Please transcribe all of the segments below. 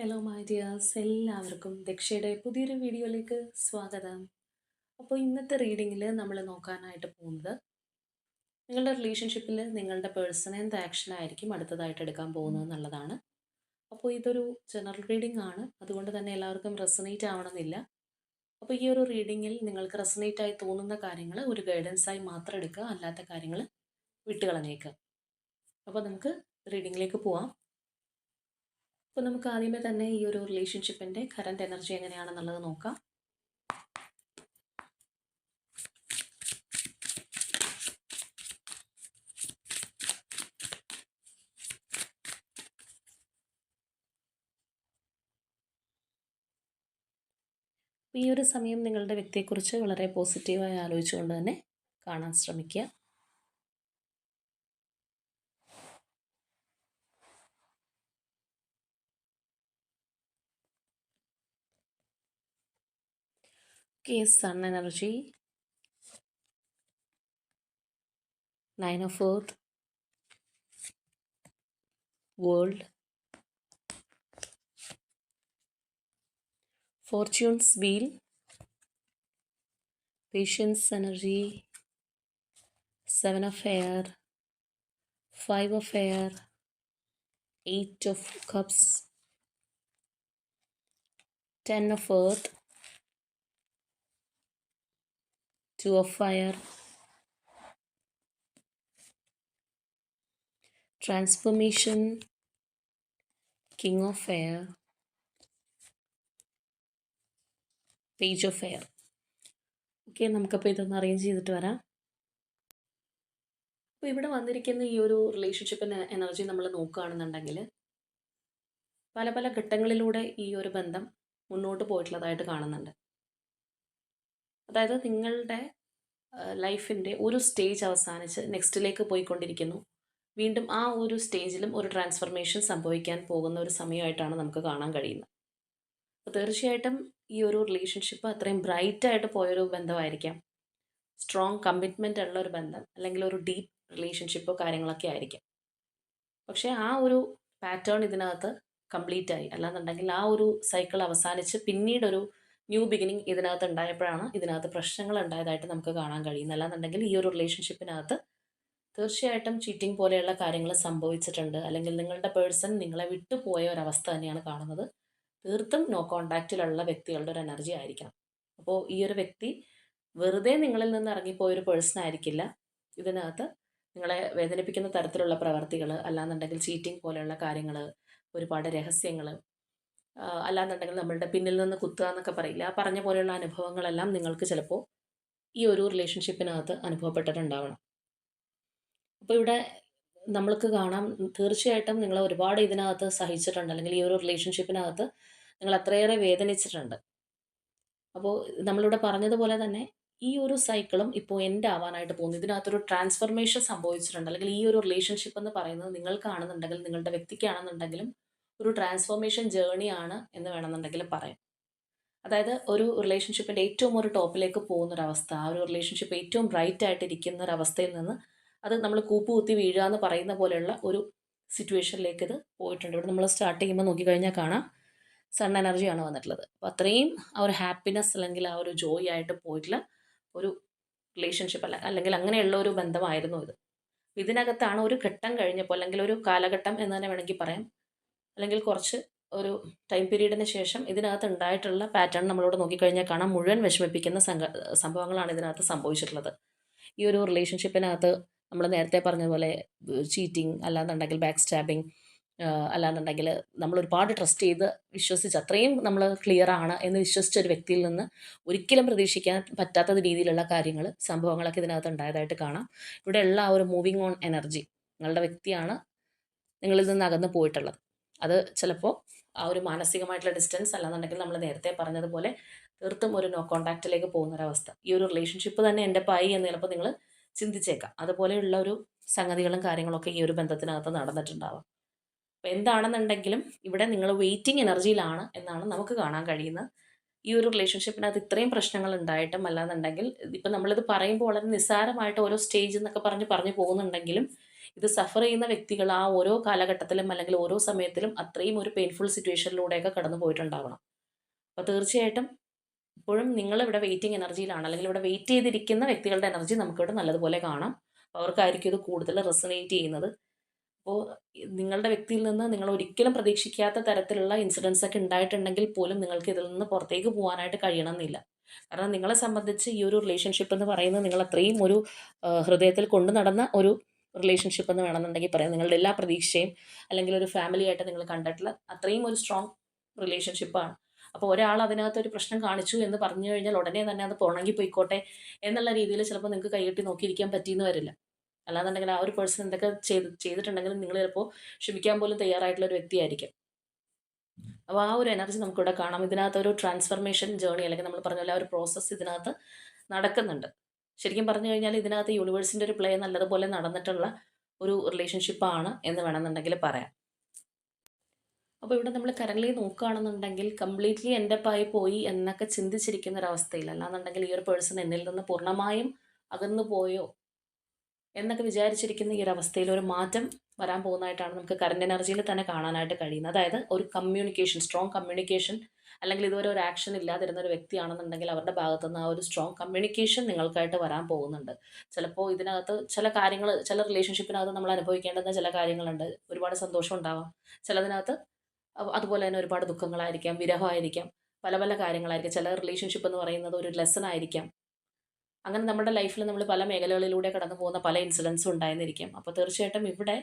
Hello my dears എല്ലാവർക്കും ദക്ഷയുടെ പുതിയൊരു വീഡിയോയിലേക്ക് സ്വാഗതം. അപ്പോൾ ഇന്നത്തെ റീഡിങ്ങിൽ നമ്മൾ നോക്കാനായിട്ട് പോകുന്നത് നിങ്ങളുടെ റിലേഷൻഷിപ്പിൽ നിങ്ങളുടെ പേഴ്സണൽ എന്ത് ആക്ഷൻ ആയിരിക്കും അടുത്തതായിട്ട് എടുക്കാൻ പോകുന്നത് എന്നുള്ളതാണ്. അപ്പോൾ ഇതൊരു ജനറൽ റീഡിംഗ് ആണ്. അതുകൊണ്ട് തന്നെ എല്ലാവർക്കും റെസനേറ്റ് ആവണമെന്നില്ല. അപ്പോൾ ഈ ഒരു റീഡിങ്ങിൽ നിങ്ങൾക്ക് റെസനേറ്റ് ആയി തോന്നുന്ന കാര്യങ്ങൾ ഒരു ഗൈഡൻസായി മാത്രം എടുക്കുക. അല്ലാത്ത കാര്യങ്ങൾ വിട്ടുകളഞ്ഞേക്കുക. അപ്പോൾ നമുക്ക് റീഡിങ്ങിലേക്ക് പോവാം. അപ്പോൾ നമുക്ക് ആദ്യമേ തന്നെ ഈ ഒരു റിലേഷൻഷിപ്പിന്റെ കറന്റ് എനർജി എങ്ങനെയാണെന്നുള്ളത് നോക്കാം. ഈ ഒരു സമയം നിങ്ങളുടെ വ്യക്തിയെക്കുറിച്ച് വളരെ പോസിറ്റീവായി ആലോചിച്ചുകൊണ്ട് തന്നെ കാണാൻ ശ്രമിക്കുക. Okay, Sun energy. Nine of Earth. World. Fortune's Wheel. Patience energy. Seven of Air. Five of Air. Eight of Cups. Ten of Earth. Two of fire. Transformation king of air. Page of Air. Okay നമുക്കപ്പോൾ ഇതൊന്ന് arrange ചെയ്തിട്ട് വരാം. അപ്പോൾ ഇവിടെ വന്നിരിക്കുന്ന ഈ ഒരു റിലേഷൻഷിപ്പിന് energy നമ്മൾ നോക്കുകയാണെന്നുണ്ടെങ്കിൽ പല പല ഘട്ടങ്ങളിലൂടെ ഈ ഒരു ബന്ധം മുന്നോട്ട് പോയിട്ടുള്ളതായിട്ട് കാണുന്നുണ്ട്. അതായത് നിങ്ങളുടെ ലൈഫിന്റെ ഒരു സ്റ്റേജ് അവസാനിച്ച് നെക്സ്റ്റിലേക്ക് പോയിക്കൊണ്ടിരിക്കുന്നു. വീണ്ടും ആ ഒരു സ്റ്റേജിലും ഒരു ട്രാൻസ്ഫർമേഷൻ സംഭവിക്കാൻ പോകുന്ന ഒരു സമയമായിട്ടാണ് നമുക്ക് കാണാൻ കഴിയുന്നത്. അപ്പോൾ തീർച്ചയായിട്ടും ഈ ഒരു റിലേഷൻഷിപ്പ് അത്രയും ബ്രൈറ്റായിട്ട് പോയൊരു ബന്ധമായിരിക്കാം. സ്ട്രോങ് കമ്മിറ്റ്മെന്റ് ഉള്ള ഒരു ബന്ധം അല്ലെങ്കിൽ ഒരു ഡീപ്പ് റിലേഷൻഷിപ്പോ കാര്യങ്ങളൊക്കെ ആയിരിക്കാം. പക്ഷേ ആ ഒരു പാറ്റേൺ ഇതിനകത്ത് കംപ്ലീറ്റ് ആയി അല്ലാന്നുണ്ടെങ്കിൽ ആ ഒരു സൈക്കിൾ അവസാനിച്ച് പിന്നീടൊരു ന്യൂ ബിഗിനിങ് ഇതിനകത്ത് ഉണ്ടായപ്പോഴാണ് ഇതിനകത്ത് പ്രശ്നങ്ങൾ ഉണ്ടായതായിട്ട് നമുക്ക് കാണാൻ കഴിയുന്നത്. അല്ലാന്നുണ്ടെങ്കിൽ ഈ ഒരു റിലേഷൻഷിപ്പിനകത്ത് തീർച്ചയായിട്ടും ചീറ്റിംഗ് പോലെയുള്ള കാര്യങ്ങൾ സംഭവിച്ചിട്ടുണ്ട്. അല്ലെങ്കിൽ നിങ്ങളുടെ പേഴ്സൺ നിങ്ങളെ വിട്ടുപോയ ഒരവസ്ഥ തന്നെയാണ് കാണുന്നത്. തീർത്തും നോ കോണ്ടാക്റ്റിലുള്ള വ്യക്തികളുടെ ഒരു എനർജി ആയിരിക്കണം. അപ്പോൾ ഈ ഒരു വ്യക്തി വെറുതെ നിങ്ങളിൽ നിന്ന് ഇറങ്ങിപ്പോയ ഒരു പേഴ്സൺ ആയിരിക്കില്ല. ഇതിനകത്ത് നിങ്ങളെ വേദനിപ്പിക്കുന്ന തരത്തിലുള്ള പ്രവർത്തികൾ അല്ലാന്നുണ്ടെങ്കിൽ ചീറ്റിംഗ് പോലെയുള്ള കാര്യങ്ങൾ ഒരുപാട് രഹസ്യങ്ങൾ അല്ലാന്നുണ്ടെങ്കിൽ നമ്മളുടെ പിന്നിൽ നിന്ന് കുത്തുക എന്നൊക്കെ പറയില്ല? ആ പറഞ്ഞ പോലെയുള്ള അനുഭവങ്ങളെല്ലാം നിങ്ങൾക്ക് ചിലപ്പോൾ ഈ ഒരു റിലേഷൻഷിപ്പിനകത്ത് അനുഭവപ്പെട്ടിട്ടുണ്ടാവണം. അപ്പോൾ ഇവിടെ നമ്മൾക്ക് കാണാം തീർച്ചയായിട്ടും നിങ്ങൾ ഒരുപാട് ഇതിനകത്ത് സഹിച്ചിട്ടുണ്ട്. അല്ലെങ്കിൽ ഈ ഒരു റിലേഷൻഷിപ്പിനകത്ത് നിങ്ങൾ അത്രയേറെ വേദനിച്ചിട്ടുണ്ട്. അപ്പോൾ നമ്മളിവിടെ പറഞ്ഞതുപോലെ തന്നെ ഈ ഒരു സൈക്കിളും ഇപ്പോൾ എൻഡ് ആവാനായിട്ട് പോകുന്നു. ഇതിനകത്തൊരു ട്രാൻസ്ഫർമേഷൻ സംഭവിച്ചിട്ടുണ്ട്. അല്ലെങ്കിൽ ഈ ഒരു റിലേഷൻഷിപ്പ് എന്ന് പറയുന്നത് നിങ്ങൾക്കാണെന്നുണ്ടെങ്കിൽ നിങ്ങളുടെ വ്യക്തിക്കാണെന്നുണ്ടെങ്കിലും ഒരു ട്രാൻസ്ഫോർമേഷൻ ജേണിയാണ് എന്ന് വേണമെന്നുണ്ടെങ്കിൽ പറയാം. അതായത് ഒരു റിലേഷൻഷിപ്പിന്റെ ഏറ്റവും ഒരു ടോപ്പിലേക്ക് പോകുന്ന പോകുന്നൊരവസ്ഥ ആ ഒരു റിലേഷൻഷിപ്പ് ഏറ്റവും ബ്രൈറ്റ് ആയിട്ട് ഇരിക്കുന്ന അവസ്ഥയിൽ നിന്ന് അത് നമ്മൾ കൂപ്പ് കുത്തി വീഴുക എന്ന് പറയുന്ന പോലെയുള്ള ഒരു സിറ്റുവേഷനിലേക്ക് ഇത് പോയിട്ടുണ്ട്. ഇവിടെ നമ്മൾ സ്റ്റാർട്ട് ചെയ്യുമ്പോൾ നോക്കിക്കഴിഞ്ഞാൽ കാണാം സൺ എനർജിയാണ് വന്നിട്ടുള്ളത്. അപ്പോൾ അത്രയും ആ ഒരു ഹാപ്പിനെസ് അല്ലെങ്കിൽ ആ ഒരു ജോയ് ആയിട്ട് പോയിട്ടുള്ള ഒരു റിലേഷൻഷിപ്പ് അല്ല അല്ലെങ്കിൽ അങ്ങനെയുള്ള ഒരു ബന്ധമായിരുന്നു ഇത്. ഇതിനകത്താണ് ഒരു ഘട്ടം കഴിഞ്ഞപ്പോൾ അല്ലെങ്കിൽ ഒരു കാലഘട്ടം എന്ന് തന്നെ വേണമെങ്കിൽ പറയാം അല്ലെങ്കിൽ കുറച്ച് ഒരു ടൈം പീരീഡിന് ശേഷം ഇതിനകത്ത് ഉണ്ടായിട്ടുള്ള പാറ്റേൺ നമ്മളോട് നോക്കിക്കഴിഞ്ഞാൽ കാണാം. മുഴുവൻ വിഷമിപ്പിക്കുന്ന സംഘ സംഭവങ്ങളാണ് ഇതിനകത്ത് സംഭവിച്ചിട്ടുള്ളത്. ഈ ഒരു റിലേഷൻഷിപ്പിനകത്ത് നമ്മൾ നേരത്തെ പറഞ്ഞ പോലെ ചീറ്റിംഗ് അല്ലാന്നുണ്ടെങ്കിൽ ബാക്ക് സ്റ്റാബിങ് അല്ലാന്നുണ്ടെങ്കിൽ നമ്മൾ ഒരുപാട് ട്രസ്റ്റ് ചെയ്ത് വിശ്വസിച്ച് അത്രയും നമ്മൾ ക്ലിയർ ആണ് എന്ന് വിശ്വസിച്ച ഒരു വ്യക്തിയിൽ നിന്ന് ഒരിക്കലും പ്രതീക്ഷിക്കാൻ പറ്റാത്ത രീതിയിലുള്ള കാര്യങ്ങൾ സംഭവങ്ങളൊക്കെ ഇതിനകത്ത് ഉണ്ടായതായിട്ട് കാണാം. ഇവിടെയുള്ള ആ ഒരു മൂവിങ് ഓൺ എനർജി നിങ്ങളുടെ വ്യക്തിയാണ് നിങ്ങളിൽ നിന്ന് അകന്ന് പോയിട്ടുള്ളത്. അത് ചിലപ്പോൾ ആ ഒരു മാനസികമായിട്ടുള്ള ഡിസ്റ്റൻസ് അല്ലാന്നുണ്ടെങ്കിൽ നമ്മൾ നേരത്തെ പറഞ്ഞതുപോലെ തീർത്തും ഒരു നോ കോണ്ടാക്റ്റിലേക്ക് പോകുന്നൊരവസ്ഥ. ഈ ഒരു റിലേഷൻഷിപ്പ് തന്നെ എന്റെ പായി എന്ന് ചിലപ്പോൾ നിങ്ങൾ ചിന്തിച്ചേക്കാം. അതുപോലെയുള്ള ഒരു സംഗതികളും കാര്യങ്ങളൊക്കെ ഈ ഒരു ബന്ധത്തിനകത്ത് നടന്നിട്ടുണ്ടാവാം. അപ്പോൾ എന്താണെന്നുണ്ടെങ്കിലും ഇവിടെ നിങ്ങൾ വെയിറ്റിംഗ് എനർജിയിലാണ് എന്നാണ് നമുക്ക് കാണാൻ കഴിയുന്നത് ഈ ഒരു റിലേഷൻഷിപ്പിനകത്ത് ഇത്രയും പ്രശ്നങ്ങൾ ഉണ്ടായിട്ടും അല്ലാന്നുണ്ടെങ്കിൽ ഇപ്പം നമ്മളിത് പറയുമ്പോൾ വളരെ നിസ്സാരമായിട്ട് ഓരോ സ്റ്റേജ് എന്നൊക്കെ പറഞ്ഞ് പറഞ്ഞു പോകുന്നുണ്ടെങ്കിലും ഇത് സഫർ ചെയ്യുന്ന വ്യക്തികൾ ആ ഓരോ കാലഘട്ടത്തിലും അല്ലെങ്കിൽ ഓരോ സമയത്തിലും അത്രയും ഒരു പെയിൻഫുൾ സിറ്റുവേഷനിലൂടെയൊക്കെ കടന്നു പോയിട്ടുണ്ടാവണം. അപ്പോൾ തീർച്ചയായിട്ടും ഇപ്പോഴും നിങ്ങൾ ഇവിടെ വെയിറ്റിംഗ് എനർജിയിലാണ് അല്ലെങ്കിൽ ഇവിടെ വെയിറ്റ് ചെയ്തിരിക്കുന്ന വ്യക്തികളുടെ എനർജി നമുക്കിവിടെ നല്ലതുപോലെ കാണാം. അവർക്കായിരിക്കും ഇത് കൂടുതൽ റെസനേറ്റ് ചെയ്യുന്നത്. അപ്പോൾ നിങ്ങളുടെ വ്യക്തിയിൽ നിന്ന് നിങ്ങൾ ഒരിക്കലും പ്രതീക്ഷിക്കാത്ത തരത്തിലുള്ള ഇൻസിഡൻസ് ഒക്കെ ഉണ്ടായിട്ടുണ്ടെങ്കിൽ പോലും നിങ്ങൾക്ക് ഇതിൽ നിന്ന് പുറത്തേക്ക് പോകാനായിട്ട് കഴിയണമെന്നില്ല. കാരണം നിങ്ങളെ സംബന്ധിച്ച് ഈ ഒരു റിലേഷൻഷിപ്പ് എന്ന് പറയുന്നത് നിങ്ങൾ അത്രയും ഒരു ഹൃദയത്തിൽ കൊണ്ടു നടന്ന ഒരു റിലേഷൻഷിപ്പ് എന്ന് വേണമെന്നുണ്ടെങ്കിൽ പറയാം. നിങ്ങളുടെ എല്ലാ പ്രതീക്ഷയും അല്ലെങ്കിൽ ഒരു ഫാമിലി ആയിട്ട് നിങ്ങൾ കണ്ടിട്ടുള്ള അത്രയും ഒരു സ്ട്രോങ് റിലേഷൻഷിപ്പാണ് അപ്പോൾ ഒരാൾ അതിനകത്ത് ഒരു പ്രശ്നം കാണിച്ചു എന്ന് പറഞ്ഞു കഴിഞ്ഞാൽ ഉടനെ തന്നെ അത് പോണെങ്കിൽ പോയിക്കോട്ടെ എന്നുള്ള രീതിയിൽ ചിലപ്പോൾ നിങ്ങൾക്ക് കൈകെട്ടി നോക്കിയിരിക്കാൻ പറ്റിയെന്ന് വരില്ല. അല്ലാന്നുണ്ടെങ്കിൽ ആ ഒരു പേഴ്സൺ എന്തൊക്കെ ചെയ്ത് ചെയ്തിട്ടുണ്ടെങ്കിലും നിങ്ങൾ ചിലപ്പോൾ ക്ഷമിക്കാൻ പോലും തയ്യാറായിട്ടുള്ള ഒരു വ്യക്തിയായിരിക്കും. അപ്പോൾ ആ ഒരു എനർജി നമുക്കിവിടെ കാണാം. ഇതിനകത്ത് ഒരു ട്രാൻസ്ഫർമേഷൻ ജേണി അല്ലെങ്കിൽ നമ്മൾ പറഞ്ഞ പോലെ ആ ഒരു പ്രോസസ്സ് ഇതിനകത്ത് നടക്കുന്നുണ്ട്. ശരിക്കും പറഞ്ഞു കഴിഞ്ഞാൽ ഇതിനകത്ത് യൂണിവേഴ്സിന്റെ ഒരു പ്ലേ നല്ലതുപോലെ നടന്നിട്ടുള്ള ഒരു റിലേഷൻഷിപ്പാണ് എന്ന് വേണമെന്നുണ്ടെങ്കിൽ പറയാം. അപ്പോൾ ഇവിടെ നമ്മൾ കറൻലി നോക്കുകയാണെന്നുണ്ടെങ്കിൽ കംപ്ലീറ്റ്ലി എന്റെ പായി പോയി എന്നൊക്കെ ചിന്തിച്ചിരിക്കുന്ന ഒരവസ്ഥയിൽ അല്ലാന്നുണ്ടെങ്കിൽ ഈ ഒരു പേഴ്സൺ എന്നിൽ നിന്ന് പൂർണമായും അകന്നു പോയോ എന്നൊക്കെ വിചാരിച്ചിരിക്കുന്ന ഈ ഒരു അവസ്ഥയിൽ ഒരു മാറ്റം വരാൻ പോകുന്നതായിട്ടാണ് നമുക്ക് കറണ്ട് എനർജിയിൽ തന്നെ കാണാനായിട്ട് കഴിയുന്നത്. അതായത് ഒരു കമ്മ്യൂണിക്കേഷൻ സ്ട്രോങ് കമ്മ്യൂണിക്കേഷൻ അല്ലെങ്കിൽ ഇതുവരെ ഒരു ആക്ഷൻ ഇല്ലാതിരുന്ന ഒരു വ്യക്തിയാണെന്നുണ്ടെങ്കിൽ അവരുടെ ഭാഗത്തു നിന്ന് ആ ഒരു സ്ട്രോങ് കമ്മ്യൂണിക്കേഷൻ നിങ്ങൾക്കായിട്ട് വരാൻ പോകുന്നുണ്ട്. ചിലപ്പോൾ ഇതിനകത്ത് ചില കാര്യങ്ങൾ ചില റിലേഷൻഷിപ്പിനകത്ത് നമ്മൾ അനുഭവിക്കേണ്ടുന്ന ചില കാര്യങ്ങളുണ്ട്. ഒരുപാട് സന്തോഷം ഉണ്ടാവാം. ചിലതിനകത്ത് അതുപോലെ തന്നെ ഒരുപാട് ദുഃഖങ്ങളായിരിക്കാം വിരഹമായിരിക്കാം. പല പല കാര്യങ്ങളായിരിക്കും. ചില റിലേഷൻഷിപ്പ് എന്ന് പറയുന്നത് ഒരു ലെസൺ ആയിരിക്കാം. അങ്ങനെ നമ്മുടെ ലൈഫിൽ നമ്മൾ പല മേഖലകളിലൂടെ കടന്നു പോകുന്ന പല ഇൻസിഡൻസും ഉണ്ടായിരുന്നിരിക്കും. അപ്പോൾ തീർച്ചയായിട്ടും ഇവിടെ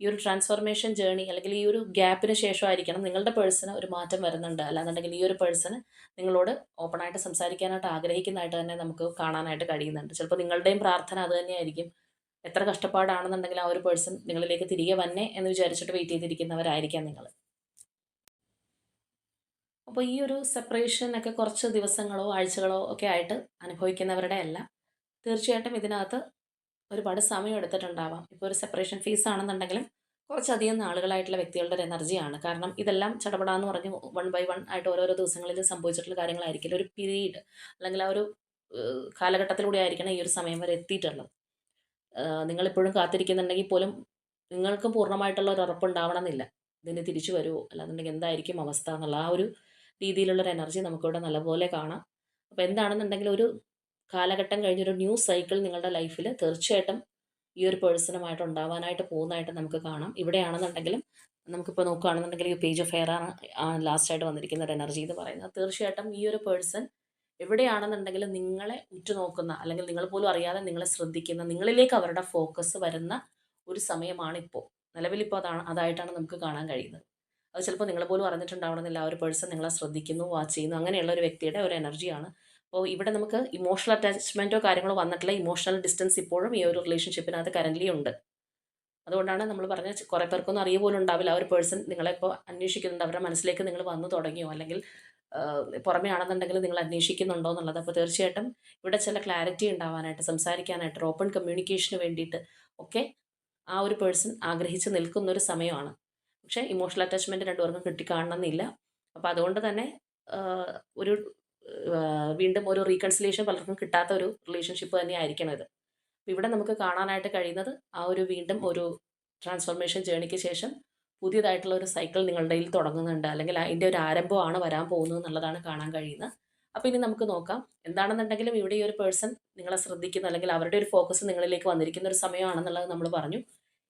ഈ ഒരു ട്രാൻസ്ഫോർമേഷൻ ജേണി അല്ലെങ്കിൽ ഈ ഒരു ഗ്യാപ്പിന് ശേഷമായിരിക്കണം നിങ്ങളുടെ പേഴ്സണ് ഒരു മാറ്റം വരുന്നുണ്ട്. അല്ലാന്നുണ്ടെങ്കിൽ ഈ ഒരു പേഴ്സണ് നിങ്ങളോട് ഓപ്പണായിട്ട് സംസാരിക്കാനായിട്ട് ആഗ്രഹിക്കുന്നതായിട്ട് തന്നെ നമുക്ക് കാണാനായിട്ട് കഴിയുന്നുണ്ട്. ചിലപ്പോൾ നിങ്ങളുടെയും പ്രാർത്ഥന അത് തന്നെയായിരിക്കും. എത്ര കഷ്ടപ്പാടാണെന്നുണ്ടെങ്കിൽ ആ ഒരു പേഴ്സൺ നിങ്ങളിലേക്ക് തിരികെ വന്നേ എന്ന് വിചാരിച്ചിട്ട് വെയിറ്റ് ചെയ്തിരിക്കുന്നവരായിരിക്കാം നിങ്ങൾ. അപ്പോൾ ഈ ഒരു സെപ്പറേഷൻ ഒക്കെ കുറച്ച് ദിവസങ്ങളോ ആഴ്ചകളോ ഒക്കെ ആയിട്ട് അനുഭവിക്കുന്നവരുടെ അല്ല. തീർച്ചയായിട്ടും ഇതിനകത്ത് ഒരുപാട് സമയം എടുത്തിട്ടുണ്ടാവാം. ഇപ്പോൾ ഒരു സെപ്പറേഷൻ ഫീസ് ആണെന്നുണ്ടെങ്കിലും കുറച്ചധികം നാളുകളായിട്ടുള്ള വ്യക്തികളുടെ ഒരു എനർജിയാണ് കാരണം ഇതെല്ലാം ചടപടാന്ന് പറഞ്ഞ് വൺ ബൈ വൺ ആയിട്ട് ഓരോരോ ദിവസങ്ങളിൽ സംഭവിച്ചിട്ടുള്ള കാര്യങ്ങളായിരിക്കില്ല. ഒരു പീരീഡ് അല്ലെങ്കിൽ ആ ഒരു കാലഘട്ടത്തിലൂടെ ആയിരിക്കണം ഈ ഒരു സമയം വരെ എത്തിയിട്ടുള്ളത്. നിങ്ങളിപ്പോഴും കാത്തിരിക്കുന്നുണ്ടെങ്കിൽ പോലും നിങ്ങൾക്കും പൂർണമായിട്ടുള്ള ഒരു ഉറപ്പുണ്ടാവണം എന്നില്ല ഇതിന് തിരിച്ചു വരുമോ അല്ലാന്നുണ്ടെങ്കിൽ എന്തായിരിക്കും അവസ്ഥ എന്നുള്ള ആ ഒരു രീതിയിലുള്ളൊരു എനർജി നമുക്കിവിടെ നല്ലപോലെ കാണാം. അപ്പോൾ എന്താണെന്നുണ്ടെങ്കിൽ ഒരു കാലഘട്ടം കഴിഞ്ഞൊരു ന്യൂ സൈക്കിൾ നിങ്ങളുടെ ലൈഫിൽ തീർച്ചയായിട്ടും ഈ ഒരു പേഴ്സണുമായിട്ട് ഉണ്ടാവാനായിട്ട് പോകുന്നതായിട്ട് നമുക്ക് കാണാം. ഇവിടെയാണെന്നുണ്ടെങ്കിലും നമുക്കിപ്പോൾ നോക്കുകയാണെന്നുണ്ടെങ്കിൽ ഈ പേജ് ഓഫ് എയർ ആണ് ലാസ്റ്റായിട്ട് വന്നിരിക്കുന്ന ഒരു എനർജി എന്ന് പറയുന്നത്. തീർച്ചയായിട്ടും ഈ ഒരു പേഴ്സൺ എവിടെയാണെന്നുണ്ടെങ്കിലും നിങ്ങളെ ഉറ്റുനോക്കുന്ന അല്ലെങ്കിൽ നിങ്ങൾ പോലും അറിയാതെ നിങ്ങളെ ശ്രദ്ധിക്കുന്ന നിങ്ങളിലേക്ക് അവരുടെ ഫോക്കസ് വരുന്ന ഒരു സമയമാണ് ഇപ്പോൾ നിലവിലിപ്പോൾ അതാണ് അതായിട്ടാണ് നമുക്ക് കാണാൻ കഴിയുന്നത്. അത് ചിലപ്പോൾ നിങ്ങൾ പോലും അറിഞ്ഞിട്ടുണ്ടാവണമെന്നില്ല. ആ ഒരു പേഴ്സൺ നിങ്ങളെ ശ്രദ്ധിക്കുന്നു വാച്ച് ചെയ്യുന്നു അങ്ങനെയുള്ള ഒരു വ്യക്തിയുടെ ഒരു എനർജിയാണ് അപ്പോൾ ഇവിടെ നമുക്ക് ഇമോഷണൽ അറ്റാച്ച്മെന്റോ കാര്യങ്ങളോ വന്നിട്ടില്ല. ഇമോഷണൽ ഡിസ്റ്റൻസ് ഇപ്പോഴും ഈ ഒരു റിലേഷൻഷിപ്പിനകത്ത് കറന്റ്ലി ഉണ്ട്. അതുകൊണ്ടാണ് നമ്മൾ പറഞ്ഞ കുറേ പേർക്കൊന്നും അറിയ പോലും ഉണ്ടാവില്ല. ആ ഒരു പേഴ്സൺ നിങ്ങളെ ഇപ്പോൾ അന്വേഷിക്കുന്നുണ്ട്. അവരുടെ മനസ്സിലേക്ക് നിങ്ങൾ വന്നു തുടങ്ങിയോ? അല്ലെങ്കിൽ പുറമേ ആണെന്നുണ്ടെങ്കിൽ നിങ്ങൾ അന്വേഷിക്കുന്നുണ്ടോ എന്നുള്ളത്. അപ്പോൾ തീർച്ചയായിട്ടും ഇവിടെ ചില ക്ലാരിറ്റി ഉണ്ടാവാനായിട്ട് സംസാരിക്കാനായിട്ട് ഓപ്പൺ കമ്മ്യൂണിക്കേഷന് വേണ്ടിയിട്ട് ഒക്കെ ആ ഒരു പേഴ്സൺ ആഗ്രഹിച്ച് നിൽക്കുന്ന ഒരു സമയമാണ്. പക്ഷേ ഇമോഷണൽ അറ്റാച്ച്മെന്റ് രണ്ടുപേർക്കും കിട്ടിക്കാണണമെന്നില്ല. അപ്പോൾ അതുകൊണ്ട് തന്നെ ഒരു വീണ്ടും ഒരു റീകൺസിലേഷൻ പലർക്കും കിട്ടാത്ത ഒരു റിലേഷൻഷിപ്പ് തന്നെ ആയിരിക്കണം ഇത് ഇവിടെ നമുക്ക് കാണാനായിട്ട് കഴിയുന്നത് ആ ഒരു വീണ്ടും ഒരു ട്രാൻസ്ഫോർമേഷൻ ജേണിക്ക് ശേഷം പുതിയതായിട്ടുള്ള ഒരു സൈക്കിൾ നിങ്ങളുടെ കയ്യിൽ തുടങ്ങുന്നുണ്ട്. അല്ലെങ്കിൽ അതിന്റെ ഒരു ആരംഭമാണ് വരാൻ പോകുന്നത് എന്നുള്ളതാണ് കാണാൻ കഴിയുന്നത്. അപ്പോൾ ഇനി നമുക്ക് നോക്കാം. എന്താണെന്നുണ്ടെങ്കിലും ഇവിടെ ഈ ഒരു പേഴ്സൺ നിങ്ങളെ ശ്രദ്ധിക്കുന്ന അല്ലെങ്കിൽ അവരുടെ ഒരു ഫോക്കസ് നിങ്ങളിലേക്ക് വന്നിരിക്കുന്ന ഒരു സമയമാണെന്നുള്ളത് നമ്മൾ പറഞ്ഞു.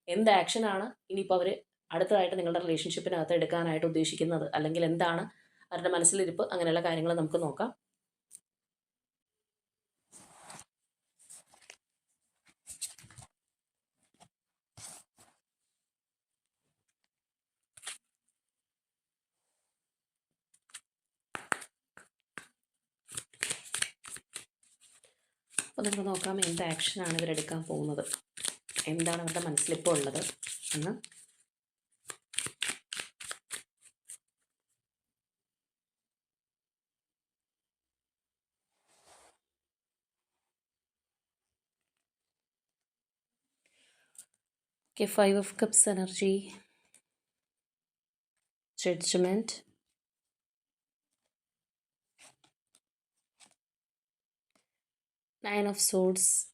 എന്ത് ആക്ഷനാണ് ഇനിയിപ്പോൾ അവർ അടുത്തതായിട്ട് നിങ്ങളുടെ റിലേഷൻഷിപ്പിനകത്ത് എടുക്കാനായിട്ട് ഉദ്ദേശിക്കുന്നത്? അല്ലെങ്കിൽ എന്താണ് അവരുടെ മനസ്സിലിരിപ്പ് അങ്ങനെയുള്ള കാര്യങ്ങൾ നമുക്ക് നോക്കാം. അപ്പോൾ നമുക്ക് നോക്കാം എന്ത് ആക്ഷനാണ് ഇവരെടുക്കാൻ പോകുന്നത്? എന്താണ് അവരുടെ മനസ്സിലിപ്പോൾ ഉള്ളത് എന്ന്. Okay, Five of Cups energy, Judgment, Nine of Swords,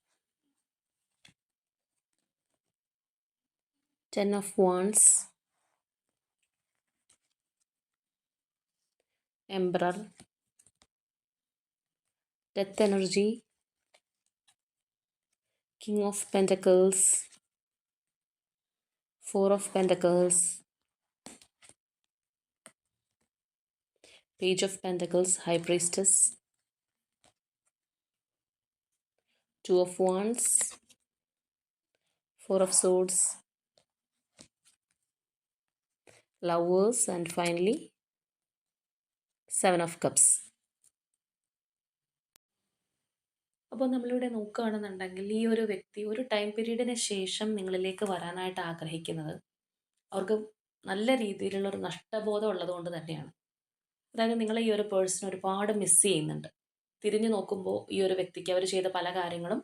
Ten of Wands, Emperor, Death Energy, King of Pentacles, Four of Pentacles, Page of Pentacles, High Priestess, Two of Wands, Four of Swords, Lovers, and finally, Seven of Cups. അപ്പോൾ നമ്മളിവിടെ നോക്കുകയാണെന്നുണ്ടെങ്കിൽ ഈ ഒരു വ്യക്തി ഒരു time പീരീഡിന് ശേഷം നിങ്ങളിലേക്ക് വരാനായിട്ട് ആഗ്രഹിക്കുന്നത് അവർക്ക് നല്ല രീതിയിലുള്ള ഒരു നഷ്ടബോധം ഉള്ളതുകൊണ്ട് തന്നെയാണ്. അതായത് നിങ്ങൾ ഈ ഒരു പേഴ്സൺ ഒരുപാട് മിസ് ചെയ്യുന്നുണ്ട്. തിരിഞ്ഞു നോക്കുമ്പോൾ ഈ ഒരു വ്യക്തിക്ക് അവർ ചെയ്ത പല കാര്യങ്ങളും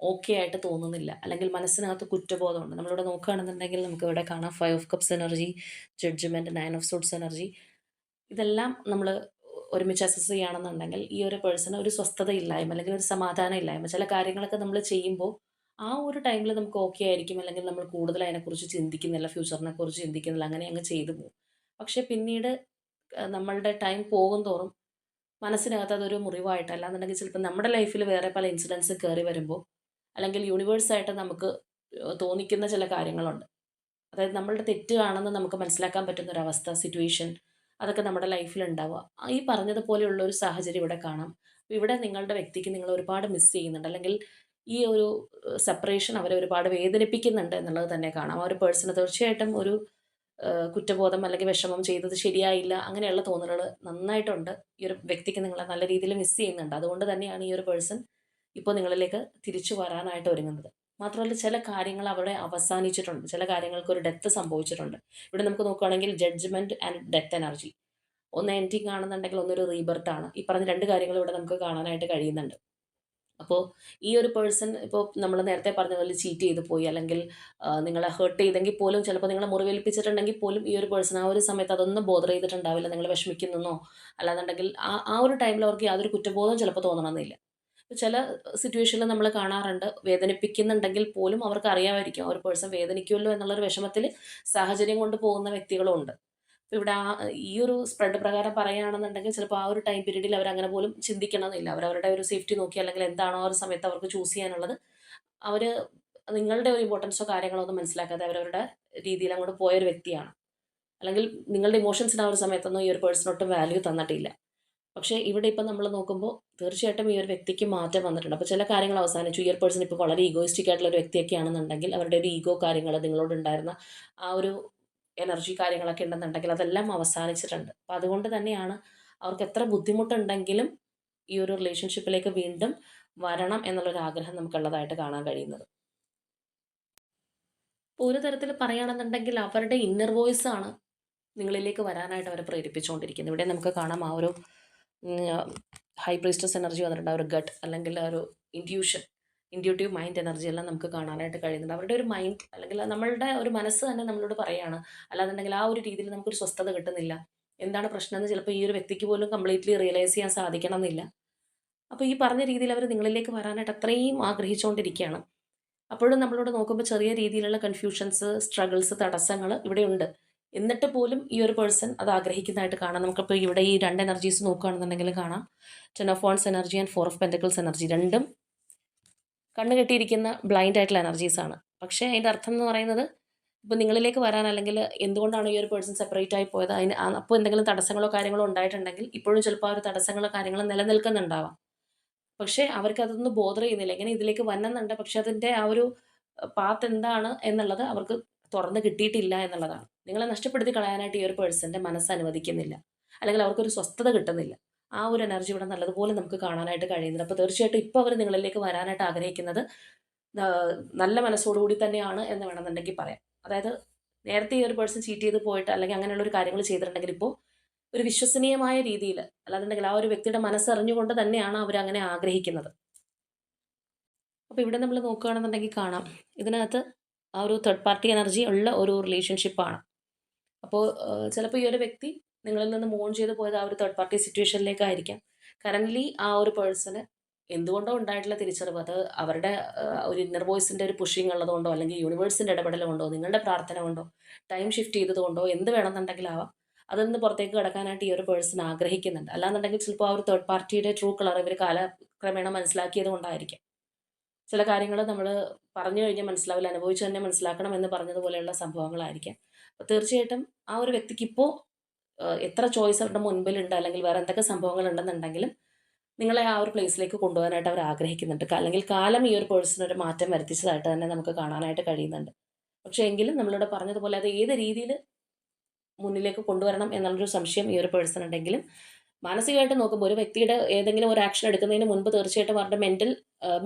ഓക്കെ ആയിട്ട് തോന്നുന്നില്ല. അല്ലെങ്കിൽ മനസ്സിനകത്ത് കുറ്റബോധമുണ്ട് നമ്മളിവിടെ നോക്കുകയാണെന്നുണ്ടെങ്കിൽ നമുക്ക് ഇവിടെ കാണാം. Five of cups energy judgement nine of suits energy ഇതെല്ലാം നമ്മൾ ഒരുമിച്ച് അസസ് ചെയ്യുകയാണെന്നുണ്ടെങ്കിൽ ഈ ഒരു പേഴ്സണ് ഒരു സ്വസ്ഥത ഇല്ലായ്മ അല്ലെങ്കിൽ ഒരു സമാധാനം ഇല്ലായ്മ ചില കാര്യങ്ങളൊക്കെ നമ്മൾ ചെയ്യുമ്പോൾ ആ ഒരു ടൈമിൽ നമുക്ക് ഓക്കെ ആയിരിക്കും അല്ലെങ്കിൽ നമ്മൾ കൂടുതൽ അതിനെക്കുറിച്ച് ചിന്തിക്കുന്നില്ല ഫ്യൂച്ചറിനെ കുറിച്ച് ചിന്തിക്കുന്നില്ല അങ്ങനെ അങ്ങ് ചെയ്തു പോകും. പക്ഷേ പിന്നീട് നമ്മളുടെ ടൈം പോകും തോറും മനസ്സിനകത്ത് അതൊരു മുറിവായിട്ട് അല്ലാന്നുണ്ടെങ്കിൽ ചിലപ്പോൾ നമ്മുടെ ലൈഫിൽ വേറെ പല ഇൻസിഡൻസ് കയറി വരുമ്പോൾ അല്ലെങ്കിൽ യൂണിവേഴ്സായിട്ട് നമുക്ക് തോന്നിക്കുന്ന ചില കാര്യങ്ങളുണ്ട്. അതായത് നമ്മളുടെ തെറ്റ് ആണെന്ന് നമുക്ക് മനസ്സിലാക്കാൻ പറ്റുന്ന ഒരു അവസ്ഥ സിറ്റുവേഷൻ അതൊക്കെ നമ്മുടെ ലൈഫിൽ ഉണ്ടാവുക. ഈ പറഞ്ഞതുപോലെയുള്ള ഒരു സാഹചര്യം ഇവിടെ കാണാം. ഇവിടെ നിങ്ങളുടെ വ്യക്തിക്ക് നിങ്ങൾ ഒരുപാട് മിസ് ചെയ്യുന്നുണ്ട്. അല്ലെങ്കിൽ ഈ ഒരു സെപ്പറേഷൻ അവരെ ഒരുപാട് വേദനിപ്പിക്കുന്നുണ്ട് എന്നുള്ളത് തന്നെ കാണാം. ആ ഒരു പേഴ്സണ് തീർച്ചയായിട്ടും ഒരു കുറ്റബോധം അല്ലെങ്കിൽ വിഷമം ചെയ്തത് ശരിയായില്ല അങ്ങനെയുള്ള തോന്നലുകൾ നന്നായിട്ടുണ്ട്. ഈ ഒരു വ്യക്തിക്ക് നിങ്ങളെ നല്ല രീതിയിൽ മിസ് ചെയ്യുന്നുണ്ട്. അതുകൊണ്ട് തന്നെയാണ് ഈ ഒരു പേഴ്സൺ ഇപ്പോൾ നിങ്ങളിലേക്ക് തിരിച്ചു വരാനായിട്ട് ഒരുങ്ങുന്നത്. മാത്രമല്ല ചില കാര്യങ്ങൾ അവിടെ അവസാനിച്ചിട്ടുണ്ട്. ചില കാര്യങ്ങൾക്ക് ഒരു ഡെത്ത് സംഭവിച്ചിട്ടുണ്ട്. ഇവിടെ നമുക്ക് നോക്കുകയാണെങ്കിൽ ജഡ്ജ്മെന്റ് ആൻഡ് ഡെത്ത് എനർജി ഒന്ന് എൻഡിങ് ആണെന്നുണ്ടെങ്കിൽ ഒന്നൊരു റീബർത്ത് ആണ്. ഈ പറഞ്ഞ രണ്ട് കാര്യങ്ങൾ ഇവിടെ നമുക്ക് കാണാനായിട്ട് കഴിയുന്നുണ്ട്. അപ്പോൾ ഈ ഒരു പേഴ്സൺ ഇപ്പോൾ നമ്മൾ നേരത്തെ പറഞ്ഞ പോലെ ചീറ്റ് ചെയ്ത് പോയി അല്ലെങ്കിൽ നിങ്ങളെ ഹേർട്ട് ചെയ്തെങ്കിൽ പോലും ചിലപ്പോൾ നിങ്ങളെ മുറിവേൽപ്പിച്ചിട്ടുണ്ടെങ്കിൽ പോലും ഈ ഒരു പേഴ്സൺ ആ ഒരു സമയത്ത് അതൊന്നും ബോധർ ചെയ്തിട്ടുണ്ടാവില്ല. നിങ്ങൾ വിഷമിക്കുന്നോ അല്ലാന്നുണ്ടെങ്കിൽ ആ ആ ഒരു ടൈമിൽ അവർക്ക് യാതൊരു കുറ്റബോധം ചിലപ്പോൾ തോന്നണമെന്നില്ല. ചില സിറ്റുവേഷനിൽ നമ്മൾ കാണാറുണ്ട്. വേദനിപ്പിക്കുന്നുണ്ടെങ്കിൽ പോലും അവർക്ക് അറിയാമായിരിക്കും ഒരു പേഴ്സൺ വേദനിക്കുമല്ലോ എന്നുള്ളൊരു വിഷമത്തിൽ സാഹചര്യം കൊണ്ട് പോകുന്ന വ്യക്തികളും ഉണ്ട്. അപ്പോൾ ഇവിടെ ആ ഈ ഒരു സ്പ്രെഡ് പ്രകാരം പറയുകയാണെന്നുണ്ടെങ്കിൽ ചിലപ്പോൾ ആ ഒരു ടൈം പീരീഡിൽ അവർ അങ്ങനെ പോലും ചിന്തിക്കണമെന്നില്ല. അവർ അവരുടെ ഒരു സേഫ്റ്റി നോക്കി അല്ലെങ്കിൽ എന്താണോ ആ ഒരു സമയത്ത് അവർക്ക് ചൂസ് ചെയ്യാനുള്ളത്. അവർ നിങ്ങളുടെ ഒരു ഇമ്പോർട്ടൻസോ കാര്യങ്ങളോ ഒന്നും മനസ്സിലാക്കാതെ അവരവരുടെ രീതിയിൽ അങ്ങോട്ട് പോയൊരു വ്യക്തിയാണ്. അല്ലെങ്കിൽ നിങ്ങളുടെ ഇമോഷൻസിന് ആ ഒരു സമയത്തൊന്നും ഈ ഒരു പേഴ്സണൊട്ടും വാല്യൂ തന്നിട്ടില്ല. പക്ഷേ ഇവിടെ ഇപ്പം നമ്മൾ നോക്കുമ്പോൾ തീർച്ചയായിട്ടും ഈ ഒരു വ്യക്തിക്ക് മാറ്റം വന്നിട്ടുണ്ട്. അപ്പോൾ ചില കാര്യങ്ങൾ അവസാനിച്ചു. ഈ ഒരു പേഴ്സൺ ഇപ്പോൾ വളരെ ഈഗോയിസ്റ്റിക് ആയിട്ടുള്ള ഒരു വ്യക്തിയൊക്കെ ആണെന്നുണ്ടെങ്കിൽ അവരുടെ ഒരു ഈഗോ കാര്യങ്ങൾ നിങ്ങളോടുണ്ടായിരുന്ന ആ ഒരു എനർജി കാര്യങ്ങളൊക്കെ ഉണ്ടെന്നുണ്ടെങ്കിൽ അതെല്ലാം അവസാനിച്ചിട്ടുണ്ട്. അപ്പോൾ അതുകൊണ്ട് തന്നെയാണ് അവർക്ക് എത്ര ബുദ്ധിമുട്ടുണ്ടെങ്കിലും ഈ ഒരു റിലേഷൻഷിപ്പിലേക്ക് വീണ്ടും വരണം എന്നുള്ളൊരു ആഗ്രഹം നമുക്കുള്ളതായിട്ട് കാണാൻ കഴിയുന്നത്. ഒരു തരത്തിൽ പറയുകയാണെന്നുണ്ടെങ്കിൽ അവരുടെ ഇന്നർ വോയിസ് ആണ് നിങ്ങളിലേക്ക് വരാനായിട്ട് അവരെ പ്രേരിപ്പിച്ചുകൊണ്ടിരിക്കുന്നത്. ഇവിടെ നമുക്ക് കാണാം ആ ഒരു ഹൈ പ്രീസ്റ്റസ് എനർജി വന്നിട്ടുണ്ട്. ആ ഒരു ഗട്ട് അല്ലെങ്കിൽ ആ ഒരു ഇൻഡ്യൂഷൻ ഇൻഡ്യൂട്ടീവ് മൈൻഡ് എനർജി എല്ലാം നമുക്ക് കാണാനായിട്ട് കഴിയുന്നുണ്ട്. അവരുടെ ഒരു മൈൻഡ് അല്ലെങ്കിൽ നമ്മളുടെ ഒരു മനസ്സ് തന്നെ നമ്മളോട് പറയുകയാണ് അല്ലാന്നുണ്ടെങ്കിൽ ആ ഒരു രീതിയിൽ നമുക്കൊരു സ്വസ്ഥത കിട്ടുന്നില്ല. എന്താണ് പ്രശ്നം എന്ന് ചിലപ്പോൾ ഈ ഒരു വ്യക്തിക്ക് പോലും കംപ്ലീറ്റ്ലി റിയലൈസ് ചെയ്യാൻ സാധിക്കണം എന്നില്ല അപ്പോൾ ഈ പറഞ്ഞ രീതിയിൽ അവർ നിങ്ങളിലേക്ക് വരാനായിട്ട് അത്രയും ആഗ്രഹിച്ചുകൊണ്ടിരിക്കുകയാണ് അപ്പോഴും നമ്മളോട് നോക്കുമ്പോൾ ചെറിയ രീതിയിലുള്ള കൺഫ്യൂഷൻസ് സ്ട്രഗിൾസ് തടസ്സങ്ങൾ ഇവിടെയുണ്ട്. എന്നിട്ട് പോലും ഈ ഒരു പേഴ്സൺ അത് ആഗ്രഹിക്കുന്നതായിട്ട് കാണാം. നമുക്കിപ്പോൾ ഇവിടെ ഈ രണ്ട് എനർജീസ് നോക്കുകയാണെന്നുണ്ടെങ്കിൽ കാണാം. Ten of wands energy and four of pentacles energy രണ്ടും കണ്ണ് കെട്ടിയിരിക്കുന്ന ബ്ലൈൻഡ് ആയിട്ടുള്ള എനർജീസാണ് പക്ഷേ അതിന്റെ അർത്ഥം എന്ന് പറയുന്നത് ഇപ്പോൾ നിങ്ങളിലേക്ക് വരാൻ അല്ലെങ്കിൽ എന്തുകൊണ്ടാണ് ഈ ഒരു പേഴ്സൺ സെപ്പറേറ്റ് ആയി പോയത്? അതിന് അപ്പോൾ എന്തെങ്കിലും തടസ്സങ്ങളോ കാര്യങ്ങളോ ഉണ്ടായിട്ടുണ്ടെങ്കിൽ ഇപ്പോഴും ചിലപ്പോൾ ആ ഒരു തടസ്സങ്ങളോ കാര്യങ്ങളോ നിലനിൽക്കുന്നുണ്ടാവാം. പക്ഷേ അവർക്ക് അതൊന്നും ബോധർ ചെയ്യുന്നില്ല. ഇങ്ങനെ ഇതിലേക്ക് വന്നെന്നുണ്ട്. പക്ഷെ അതിന്റെ ആ ഒരു പാത്ത് എന്താണ് എന്നുള്ളത് അവർക്ക് തുറന്ന് കിട്ടിയിട്ടില്ല എന്നുള്ളതാണ്. നിങ്ങളെ നഷ്ടപ്പെടുത്തി കളയാനായിട്ട് ഈ ഒരു പേഴ്സന്റെ മനസ്സ് അനുവദിക്കുന്നില്ല. അല്ലെങ്കിൽ അവർക്കൊരു സ്വസ്ഥത കിട്ടുന്നില്ല. ആ ഒരു എനർജി ഇവിടെ നല്ലതുപോലെ നമുക്ക് കാണാനായിട്ട് കഴിയുന്നുണ്ട് അപ്പോൾ തീർച്ചയായിട്ടും ഇപ്പോൾ അവർ നിങ്ങളിലേക്ക് വരാനായിട്ട് ആഗ്രഹിക്കുന്നത് നല്ല മനസ്സോടുകൂടി തന്നെയാണ് എന്ന് വേണമെന്നുണ്ടെങ്കിൽ പറയാം. അതായത് നേരത്തെ ഈ ഒരു പേഴ്സൺ ചീറ്റ് ചെയ്ത് പോയിട്ട് അല്ലെങ്കിൽ അങ്ങനെയുള്ള ഒരു കാര്യങ്ങൾ ചെയ്തിട്ടുണ്ടെങ്കിൽ ഇപ്പോൾ ഒരു വിശ്വസനീയമായ രീതിയിൽ അല്ലാന്നുണ്ടെങ്കിൽ ആ ഒരു വ്യക്തിയുടെ മനസ്സറിഞ്ഞുകൊണ്ട് തന്നെയാണ് അവർ അങ്ങനെ ആഗ്രഹിക്കുന്നത്. അപ്പോൾ ഇവിടെ നമ്മൾ നോക്കുകയാണെന്നുണ്ടെങ്കിൽ കാണാം. ഇതിനകത്ത് ആ ഒരു തേർഡ് പാർട്ടി എനർജി ഉള്ള ഒരു റിലേഷൻഷിപ്പാണ് അപ്പോൾ ചിലപ്പോൾ ഈ ഒരു വ്യക്തി നിങ്ങളിൽ നിന്ന് മൂൺ ചെയ്ത് പോയത് ആ ഒരു തേർഡ് പാർട്ടി സിറ്റുവേഷനിലേക്കായിരിക്കാം കറന്റ്ലി ആ ഒരു പേഴ്സണ് എന്തുകൊണ്ടോ ഉണ്ടായിട്ടുള്ള തിരിച്ചറിവ് അത് അവരുടെ ഒരു ഇന്നർ വോയിസിന്റെ ഒരു പുഷിങ് ഉള്ളതുകൊണ്ടോ അല്ലെങ്കിൽ യൂണിവേഴ്സിന്റെ ഇടപെടൽ കൊണ്ടോ നിങ്ങളുടെ പ്രാർത്ഥന കൊണ്ടോ ടൈം ഷിഫ്റ്റ് ചെയ്തതുകൊണ്ടോ എന്ത് വേണമെന്നുണ്ടെങ്കിലാവാം അതിൽ നിന്ന് പുറത്തേക്ക് കിടക്കാനായിട്ട് ഈ ഒരു പേഴ്സൺ ആഗ്രഹിക്കുന്നുണ്ട്. അല്ലാന്നുണ്ടെങ്കിൽ ചിലപ്പോൾ ആ ഒരു തേർഡ് പാർട്ടിയുടെ ട്രൂ കളർ ഇവർ കാലക്രമേണ മനസ്സിലാക്കിയത് കൊണ്ടായിരിക്കാം. ചില കാര്യങ്ങൾ നമ്മൾ പറഞ്ഞു കഴിഞ്ഞാൽ മനസ്സിലാവില്ല അനുഭവിച്ച് തന്നെ മനസ്സിലാക്കണം എന്ന് പറഞ്ഞതുപോലെയുള്ള സംഭവങ്ങളായിരിക്കാം. തീർച്ചയായിട്ടും ആ ഒരു വ്യക്തിക്ക് ഇപ്പോൾ എത്ര ചോയ്സ് അവരുടെ മുൻപിലുണ്ട് അല്ലെങ്കിൽ വേറെ എന്തൊക്കെ സംഭവങ്ങൾ ഉണ്ടെന്നുണ്ടെങ്കിലും നിങ്ങളെ ആ ഒരു പ്ലേസിലേക്ക് കൊണ്ടുപോകാനായിട്ട് അവർ ആഗ്രഹിക്കുന്നുണ്ട്. അല്ലെങ്കിൽ കാലം ഈ ഒരു പേഴ്സൺ ഒരു മാറ്റം വരുത്തിച്ചതായിട്ട് തന്നെ നമുക്ക് കാണാനായിട്ട് കഴിയുന്നുണ്ട്. പക്ഷേ എങ്കിലും നമ്മളിവിടെ പറഞ്ഞതുപോലെ അത് ഏത് രീതിയിൽ മുന്നിലേക്ക് കൊണ്ടുവരണം എന്നുള്ളൊരു സംശയം ഈ ഒരു പേഴ്സൺ ഉണ്ടെങ്കിലും മാനസികമായിട്ട് നോക്കുമ്പോൾ ഒരു വ്യക്തിയുടെ ഏതെങ്കിലും ഒരു ആക്ഷൻ എടുക്കുന്നതിന് മുൻപ് തീർച്ചയായിട്ടും അവരുടെ മെന്റൽ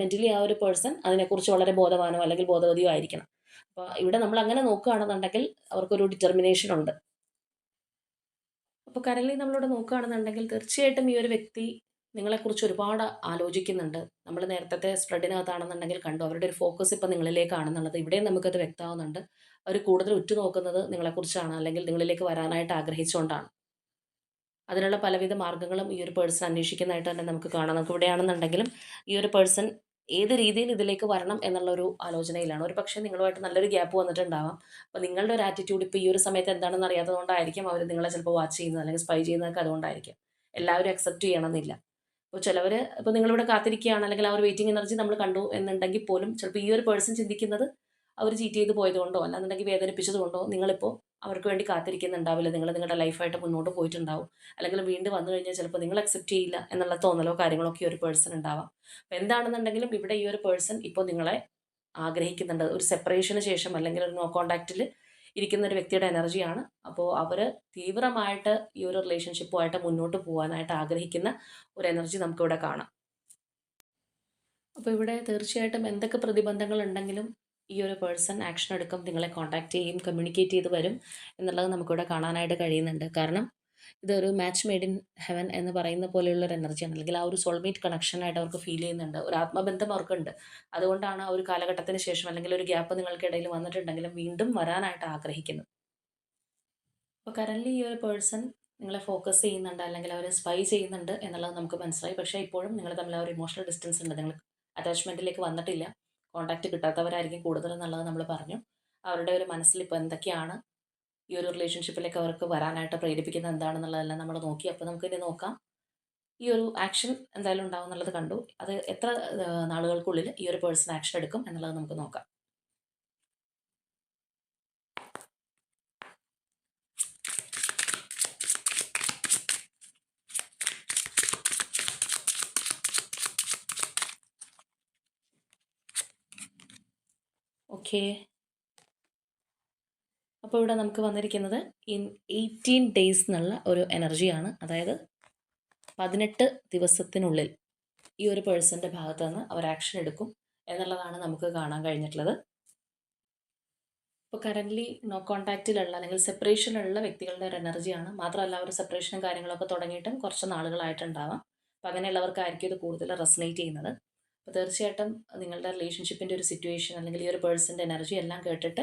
മെന്റലി ആ ഒരു പേഴ്സൺ അതിനെക്കുറിച്ച് വളരെ ബോധവാനോ അല്ലെങ്കിൽ ബോധവതിയോ ആയിരിക്കണം. അപ്പോൾ ഇവിടെ നമ്മൾ അങ്ങനെ നോക്കുകയാണെന്നുണ്ടെങ്കിൽ അവർക്കൊരു ഡിറ്റർമിനേഷൻ ഉണ്ട്. അപ്പോൾ കരളി നമ്മളിവിടെ നോക്കുകയാണെന്നുണ്ടെങ്കിൽ തീർച്ചയായിട്ടും ഈ ഒരു വ്യക്തി നിങ്ങളെക്കുറിച്ച് ഒരുപാട് ആലോചിക്കുന്നുണ്ട്. നമ്മൾ നേരത്തെ സ്പ്രെഡിനകത്താണെന്നുണ്ടെങ്കിൽ കണ്ടു. അവരുടെ ഒരു ഫോക്കസ് ഇപ്പോൾ നിങ്ങളിലേക്കാണെന്നുള്ളത് ഇവിടെയും നമുക്കത് വ്യക്തമാവുന്നുണ്ട്. അവർ കൂടുതൽ ഉറ്റുനോക്കുന്നത് നിങ്ങളെക്കുറിച്ചാണ് അല്ലെങ്കിൽ നിങ്ങളിലേക്ക് വരാനായിട്ട് ആഗ്രഹിച്ചുകൊണ്ടാണ്. അതിനുള്ള പലവിധ മാർഗങ്ങളും ഈ ഒരു പേഴ്സൺ അന്വേഷിക്കുന്നതായിട്ട് തന്നെ നമുക്ക് കാണാം. നമുക്ക് ഇവിടെയാണെന്നുണ്ടെങ്കിലും ഈ ഒരു പേഴ്സൺ ഏത് രീതിയിൽ ഇതിലേക്ക് വരണം എന്നുള്ള ഒരു ആലോചനയിലാണ്. ഒരു പക്ഷേ നിങ്ങളുമായിട്ട് നല്ലൊരു ഗ്യാപ്പ് വന്നിട്ടുണ്ടാവാം. അപ്പോൾ നിങ്ങളുടെ ഒരു ആറ്റിറ്റ്യൂഡ് ഇപ്പോൾ ഈ ഒരു സമയത്ത് എന്താണെന്ന് അറിയാത്തതുകൊണ്ടായിരിക്കും അവർ നിങ്ങളെ ചിലപ്പോൾ വാച്ച് ചെയ്യുന്നത് അല്ലെങ്കിൽ സ്പൈ ചെയ്യുന്നതൊക്കെ അതുകൊണ്ടായിരിക്കും. എല്ലാവരും അക്സെപ്റ്റ് ചെയ്യണമെന്നില്ല. അപ്പോൾ ചിലവർ ഇപ്പോൾ നിങ്ങളിവിടെ കാത്തിരിക്കുകയാണ് അല്ലെങ്കിൽ ആ ഒരു വെയിറ്റിംഗ് എനർജി നമ്മൾ കണ്ടു എന്നുണ്ടെങ്കിൽ പോലും ചിലപ്പോൾ ഈ ഒരു പേഴ്സൺ ചിന്തിക്കുന്നത് അവർ ചീറ്റ് ചെയ്ത് പോയതുകൊണ്ടോ അല്ലാന്നുണ്ടെങ്കിൽ വേദനിപ്പിച്ചതുകൊണ്ടോ നിങ്ങളിപ്പോൾ അവർക്ക് വേണ്ടി കാത്തിരിക്കുന്നുണ്ടാവില്ല. നിങ്ങൾ നിങ്ങളുടെ ലൈഫായിട്ട് മുന്നോട്ട് പോയിട്ടുണ്ടാവും. അല്ലെങ്കിൽ വീണ്ടും വന്നു കഴിഞ്ഞാൽ ചിലപ്പോൾ നിങ്ങൾ അക്സെപ്റ്റ് ചെയ്യില്ല എന്നുള്ള തോന്നലോ കാര്യങ്ങളോ ഒക്കെ ഒരു പേഴ്സൺ ഉണ്ടാവാം. അപ്പോൾ എന്താണെന്നുണ്ടെങ്കിലും ഇവിടെ ഈ ഒരു പേഴ്സൺ ഇപ്പോൾ നിങ്ങളെ ആഗ്രഹിക്കുന്നുണ്ട്. ഒരു സെപ്പറേഷന് ശേഷം അല്ലെങ്കിൽ ഒരു നോ കോണ്ടാക്റ്റിൽ ഇരിക്കുന്ന ഒരു വ്യക്തിയുടെ എനർജിയാണ് അപ്പോൾ അവർ തീവ്രമായിട്ട് ഈ ഒരു റിലേഷൻഷിപ്പുമായിട്ട് മുന്നോട്ട് പോകാനായിട്ട് ആഗ്രഹിക്കുന്ന ഒരു എനർജി നമുക്കിവിടെ കാണാം. അപ്പോൾ ഇവിടെ തീർച്ചയായിട്ടും എന്തൊക്കെ പ്രതിബന്ധങ്ങൾ ഉണ്ടെങ്കിലും ഈ ഒരു പേഴ്സൺ ആക്ഷൻ എടുക്കും നിങ്ങളെ കോൺടാക്റ്റ് ചെയ്യും കമ്മ്യൂണിക്കേറ്റ് ചെയ്ത് വരും എന്നുള്ളത് നമുക്കിവിടെ കാണാനായിട്ട് കഴിയുന്നുണ്ട്. കാരണം ഇതൊരു മാച്ച് മെയ്ഡ് ഇൻ ഹെവൻ എന്ന് പറയുന്ന പോലെയുള്ള ഒരു എനർജിയാണ് അല്ലെങ്കിൽ ആ ഒരു സോൾമേറ്റ് കണക്ഷനായിട്ട് അവർക്ക് ഫീൽ ചെയ്യുന്നുണ്ട്. ഒരു ആത്മബന്ധം അവർക്കുണ്ട്. അതുകൊണ്ടാണ് ആ ഒരു കാലഘട്ടത്തിന് ശേഷം അല്ലെങ്കിൽ ഒരു ഗ്യാപ്പ് നിങ്ങൾക്കിടയിൽ വന്നിട്ടുണ്ടെങ്കിലും വീണ്ടും വരാനായിട്ട് ആഗ്രഹിക്കുന്നത്. അപ്പോൾ കറൻലി ഈ ഒരു പേഴ്സൺ നിങ്ങളെ ഫോക്കസ് ചെയ്യുന്നുണ്ട് അല്ലെങ്കിൽ അവരെ സ്പൈ ചെയ്യുന്നുണ്ട് എന്നുള്ളത് നമുക്ക് മനസ്സിലായി. പക്ഷേ ഇപ്പോഴും നിങ്ങൾ തമ്മിൽ ആ ഒരു ഇമോഷണൽ ഡിസ്റ്റൻസ് ഉണ്ട്. നിങ്ങൾ അറ്റാച്ച്മെന്റിലേക്ക് വന്നിട്ടില്ല. കോണ്ടാക്റ്റ് കിട്ടാത്തവരായിരിക്കും കൂടുതൽ എന്നുള്ളത് നമ്മൾ പറഞ്ഞു. അവരുടെ ഒരു മനസ്സിൽ ഇപ്പോൾ എന്തൊക്കെയാണ് ഈ ഒരു റിലേഷൻഷിപ്പിലേക്ക് അവർക്ക് വരാനായിട്ട് പ്രേരിപ്പിക്കുന്നത് എന്താണെന്നുള്ളതെല്ലാം നമ്മൾ നോക്കി. അപ്പോൾ നമുക്ക് ഇനി നോക്കാം. ഈ ഒരു ആക്ഷൻ എന്തായാലും ഉണ്ടാവും എന്നുള്ളത് കണ്ടു. അത് എത്ര നാളുകൾക്കുള്ളിൽ ഈ ഒരു പേഴ്സൺ ആക്ഷൻ എടുക്കും എന്നുള്ളത് നമുക്ക് നോക്കാം. ഓക്കേ അപ്പോൾ ഇവിടെ നമുക്ക് വന്നിരിക്കുന്നത് ഇൻ എയ്റ്റീൻ ഡേയ്സ് എന്നുള്ള ഒരു എനർജിയാണ് അതായത് പതിനെട്ട് ദിവസത്തിനുള്ളിൽ ഈ ഒരു പേഴ്സന്റെ ഭാഗത്ത് നിന്ന് അവർ ആക്ഷൻ എടുക്കും എന്നുള്ളതാണ് നമുക്ക് കാണാൻ കഴിഞ്ഞിട്ടുള്ളത്. ഇപ്പോൾ കറന്റ്ലി നോ കോൺടാക്റ്റിലുള്ള അല്ലെങ്കിൽ സെപ്പറേഷനിലുള്ള വ്യക്തികളുടെ ഒരു എനർജിയാണ് മാത്രമല്ല ഒരു സെപ്പറേഷനും കാര്യങ്ങളൊക്കെ തുടങ്ങിയിട്ടും കുറച്ച് നാളുകളായിട്ടുണ്ടാവാം. അപ്പോൾ അങ്ങനെയുള്ളവർക്കായിരിക്കും ഇത് കൂടുതൽ റെസനേറ്റ് ചെയ്യുന്നത്. അപ്പോൾ തീർച്ചയായിട്ടും നിങ്ങളുടെ റിലേഷൻഷിപ്പിന്റെ ഒരു സിറ്റുവേഷൻ അല്ലെങ്കിൽ ഈ ഒരു പേഴ്സന്റെ എനർജി എല്ലാം കേട്ടിട്ട്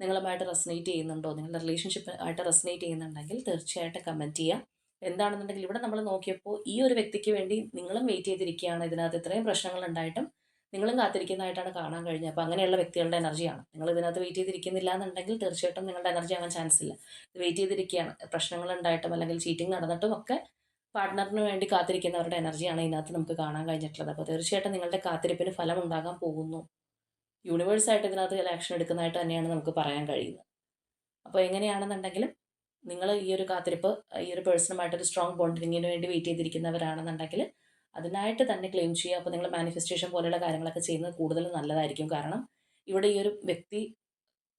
നിങ്ങളുമായിട്ട് റെസനേറ്റ് ചെയ്യുന്നുണ്ടോ? നിങ്ങളുടെ റിലേഷൻഷിപ്പ് ആയിട്ട് റെസനേറ്റ് ചെയ്യുന്നുണ്ടെങ്കിൽ തീർച്ചയായിട്ടും കമന്റ് ചെയ്യാം. എന്താണെന്നുണ്ടെങ്കിൽ ഇവിടെ നമ്മൾ നോക്കിയപ്പോൾ ഈ ഒരു വ്യക്തിക്ക് വേണ്ടി നിങ്ങളും വെയിറ്റ് ചെയ്തിരിക്കുകയാണ്. ഇതിനകത്ത് ഇത്രയും പ്രശ്നങ്ങൾ ഉണ്ടായിട്ടും നിങ്ങളും കാത്തിരിക്കുന്നതായിട്ടാണ് കാണാൻ കഴിഞ്ഞത്. അപ്പോൾ അങ്ങനെയുള്ള വ്യക്തികളുടെ എനർജിയാണ് നിങ്ങൾ ഇതിനകത്ത് വെയിറ്റ് ചെയ്തിരിക്കുന്നില്ല എന്നുണ്ടെങ്കിൽ തീർച്ചയായിട്ടും നിങ്ങളുടെ എനർജി ആവാൻ ചാൻസ് ഇല്ല. വെയിറ്റ് ചെയ്തിരിക്കുകയാണ്. പ്രശ്നങ്ങൾ ഉണ്ടായിട്ടും അല്ലെങ്കിൽ ചീറ്റിംഗ് നടന്നിട്ടും ഒക്കെ പാർട്ട്ണറിന് വേണ്ടി കാത്തിരിക്കുന്നവരുടെ എനർജിയാണ് ഇതിനകത്ത് നമുക്ക് കാണാൻ കഴിഞ്ഞിട്ടുള്ളത്. അപ്പോൾ തീർച്ചയായിട്ടും നിങ്ങളുടെ കാത്തിരിപ്പിന് ഫലം ഉണ്ടാകാൻ പോകുന്നു. യൂണിവേഴ്സായിട്ട് ഇതിനകത്ത് ചില ആക്ഷൻ എടുക്കുന്നതായിട്ട് തന്നെയാണ് നമുക്ക് പറയാൻ കഴിയുന്നത്. അപ്പോൾ എങ്ങനെയാണെന്നുണ്ടെങ്കിലും നിങ്ങൾ ഈ ഒരു കാത്തിരിപ്പ് ഈ ഒരു പേഴ്സണുമായിട്ട് ഒരു സ്ട്രോങ് ബോണ്ടിങ്ങിന് വേണ്ടി വെയിറ്റ് ചെയ്തിരിക്കുന്നവരാണെന്നുണ്ടെങ്കിൽ അതിനായിട്ട് തന്നെ ക്ലെയിം ചെയ്യുക. അപ്പോൾ നിങ്ങൾ മാനിഫെസ്റ്റേഷൻ പോലെയുള്ള കാര്യങ്ങളൊക്കെ ചെയ്യുന്നത് കൂടുതൽ നല്ലതായിരിക്കും. കാരണം ഇവിടെ ഈ ഒരു വ്യക്തി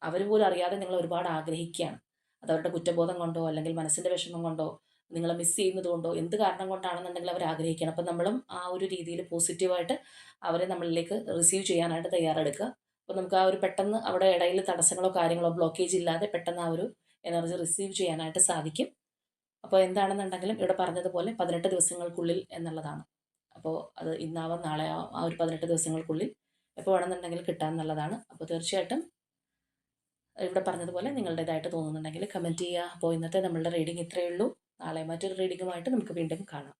അവർ പോലും അറിയാതെ നിങ്ങൾ ഒരുപാട് ആഗ്രഹിക്കുകയാണ്. അത് അവരുടെ കുറ്റബോധം കൊണ്ടോ അല്ലെങ്കിൽ മനസ്സിന്റെ വിഷമം കൊണ്ടോ നിങ്ങളെ മിസ് ചെയ്യുന്നത് കൊണ്ടോ എന്ത് കാരണം കൊണ്ടാണെന്നുണ്ടെങ്കിൽ അവർ ആഗ്രഹിക്കണം. അപ്പം നമ്മളും ആ ഒരു രീതിയിൽ പോസിറ്റീവായിട്ട് അവരെ നമ്മളിലേക്ക് റിസീവ് ചെയ്യാനായിട്ട് തയ്യാറെടുക്കുക. അപ്പോൾ നമുക്ക് ആ ഒരു പെട്ടെന്ന് അവിടെ ഇടയിൽ തടസ്സങ്ങളോ കാര്യങ്ങളോ ബ്ലോക്കേജ് ഇല്ലാതെ പെട്ടെന്ന് ആ ഒരു എനർജി റിസീവ് ചെയ്യാനായിട്ട് സാധിക്കും. അപ്പോൾ എന്താണെന്നുണ്ടെങ്കിലും ഇവിടെ പറഞ്ഞതുപോലെ പതിനെട്ട് ദിവസങ്ങൾക്കുള്ളിൽ എന്നുള്ളതാണ്. അപ്പോൾ അത് ഇന്നാവാം നാളെ ആ ഒരു പതിനെട്ട് ദിവസങ്ങൾക്കുള്ളിൽ എപ്പോൾ വേണമെന്നുണ്ടെങ്കിൽ കിട്ടാൻ നല്ലതാണ് അപ്പോൾ തീർച്ചയായിട്ടും ഇവിടെ പറഞ്ഞതുപോലെ നിങ്ങളുടേതായിട്ട് തോന്നുന്നുണ്ടെങ്കിൽ കമന്റ് ചെയ്യുക. അപ്പോൾ ഇന്നത്തെ നമ്മളുടെ റീഡിംഗ് ഇത്രയേ ഉള്ളൂ. നാളെ മറ്റൊരു റീഡിങ്ങുമായിട്ട് നമുക്ക് വീണ്ടും കാണാം.